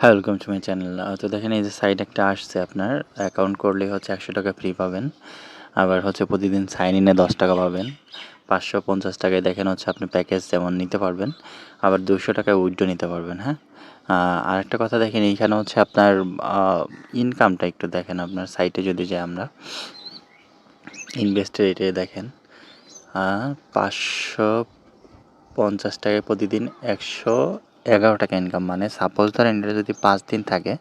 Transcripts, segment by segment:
হ্যাঁ welcome to my channel তো দেখেন, এই যে সাইট একটা আসছে আপনার অ্যাকাউন্ট করলে হচ্ছে একশো টাকা ফ্রি পাবেন। আবার হচ্ছে প্রতিদিন সাইন ইনে দশ টাকা পাবেন। পাঁচশো পঞ্চাশ টাকায় দেখেন হচ্ছে আপনি প্যাকেজ যেমন নিতে পারবেন, আবার দুশো টাকায় উইড্রো নিতে পারবেন হ্যাঁ? আর একটা কথা দেখেন, এইখানে হচ্ছে আপনার ইনকামটা একটু দেখেন আপনার সাইটে যদি যাই আমরা। ইনভেস্টের রেটে দেখেন পাঁচশো পঞ্চাশ টাকায় প্রতিদিন একশো এগারো টাকা ইনকাম মানে সাপোজ ধরেন এটা যদি পাঁচ দিন থাকে,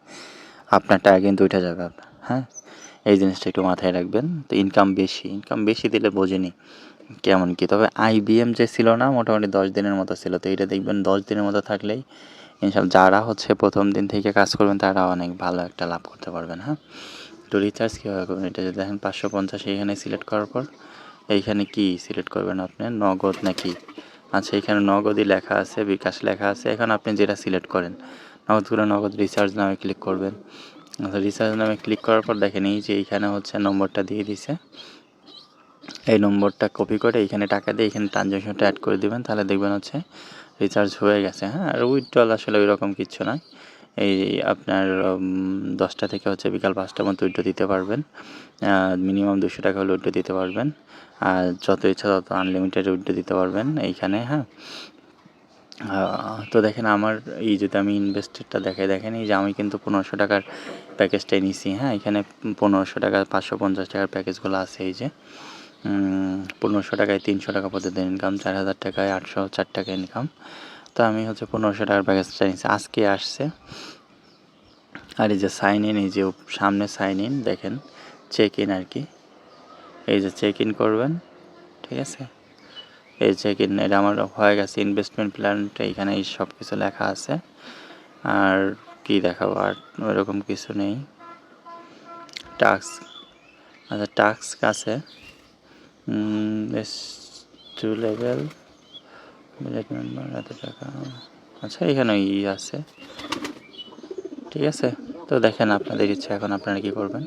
আপনার টাকা কিন্তু উঠে যাবে আপনার হ্যাঁ? এই জিনিসটা একটু মাথায় রাখবেন। তো ইনকাম বেশি ইনকাম বেশি দিলে বোঝেনি কেমন কি। তবে আইবিএম যে ছিল না, মোটামুটি দশ দিনের মতো ছিল। তো এটা দেখবেন দশ দিনের মতো থাকলেই এইসব যারা হচ্ছে প্রথম দিন থেকে কাজ করবেন, তারা অনেক ভালো একটা লাভ করতে পারবেন হ্যাঁ? তো রিচার্জ কীভাবে করবেন? এটা যদি দেখেন পাঁচশো পঞ্চাশ এইখানে সিলেক্ট করার পর, এইখানে কি সিলেক্ট করবেন আপনি? নগদ নাকি? আচ্ছা এখানে নগদই লেখা আছে, বিকাশ লেখা আছে। এখন আপনি যেটা সিলেক্ট করেন, নগদগুলো নগদ রিচার্জ নামে ক্লিক করবেন। আচ্ছা রিচার্জ নামে ক্লিক করার পর দেখেন এই যে এইখানে হচ্ছে নম্বরটা দিয়ে দিছে। এই নম্বরটা কপি করে এইখানে টাকা দিয়ে এখানে ট্রানজ্যাকশনটা অ্যাড করে দেবেন। তাহলে দেখবেন হচ্ছে রিচার্জ হয়ে গেছে হ্যাঁ? আর উইথড্রল আসলে ওই রকম কিচ্ছু নয়। এই আপনার দশটা থেকে হচ্ছে বিকাল পাঁচটার মতো উইড্রো দিতে পারবেন। মিনিমাম দুশো টাকা হলে উইড্রো দিতে পারবেন। আর যত ইচ্ছা তত আনলিমিটেড উইড্রো দিতে পারবেন এইখানে হ্যাঁ। তো দেখেন আমার এই যদি আমি ইনভেস্টেডটা দেখাই, দেখেন এই যে আমি কিন্তু পনেরোশো টাকার প্যাকেজটাই নিছি হ্যাঁ। এখানে পনেরোশো টাকা, পাঁচশো পঞ্চাশ টাকার প্যাকেজগুলো আছে এই যে। পনেরোশো টাকায় তিনশো টাকা প্রতিদিন ইনকাম চার হাজার টাকায় আটশো চার টাকা ইনকাম আমি হচ্ছে পনেরোশো টাকার প্যাকেজটা নিচ্ছি আজকে আসছে। আর এই যে সাইন ইন এই যে সামনে সাইন ইন দেখেন চেক ইন আর কি। এই যে চেক ইন করবেন, ঠিক আছে? এই চেক ইন এটা আমার হয়ে গেছে ইনভেস্টমেন্ট প্ল্যানটা এখানে সব কিছু লেখা আছে। আর কি দেখাবো? আর ওইরকম কিছু নেই। টাস্ক আচ্ছা টাস্ক আছে। টু লেভেল মেম্বার এত টাকা। আচ্ছা এখানে ই আছে। ঠিক আছে, তো দেখেন আপনাদের ইচ্ছা, এখন আপনারা কী করবেন?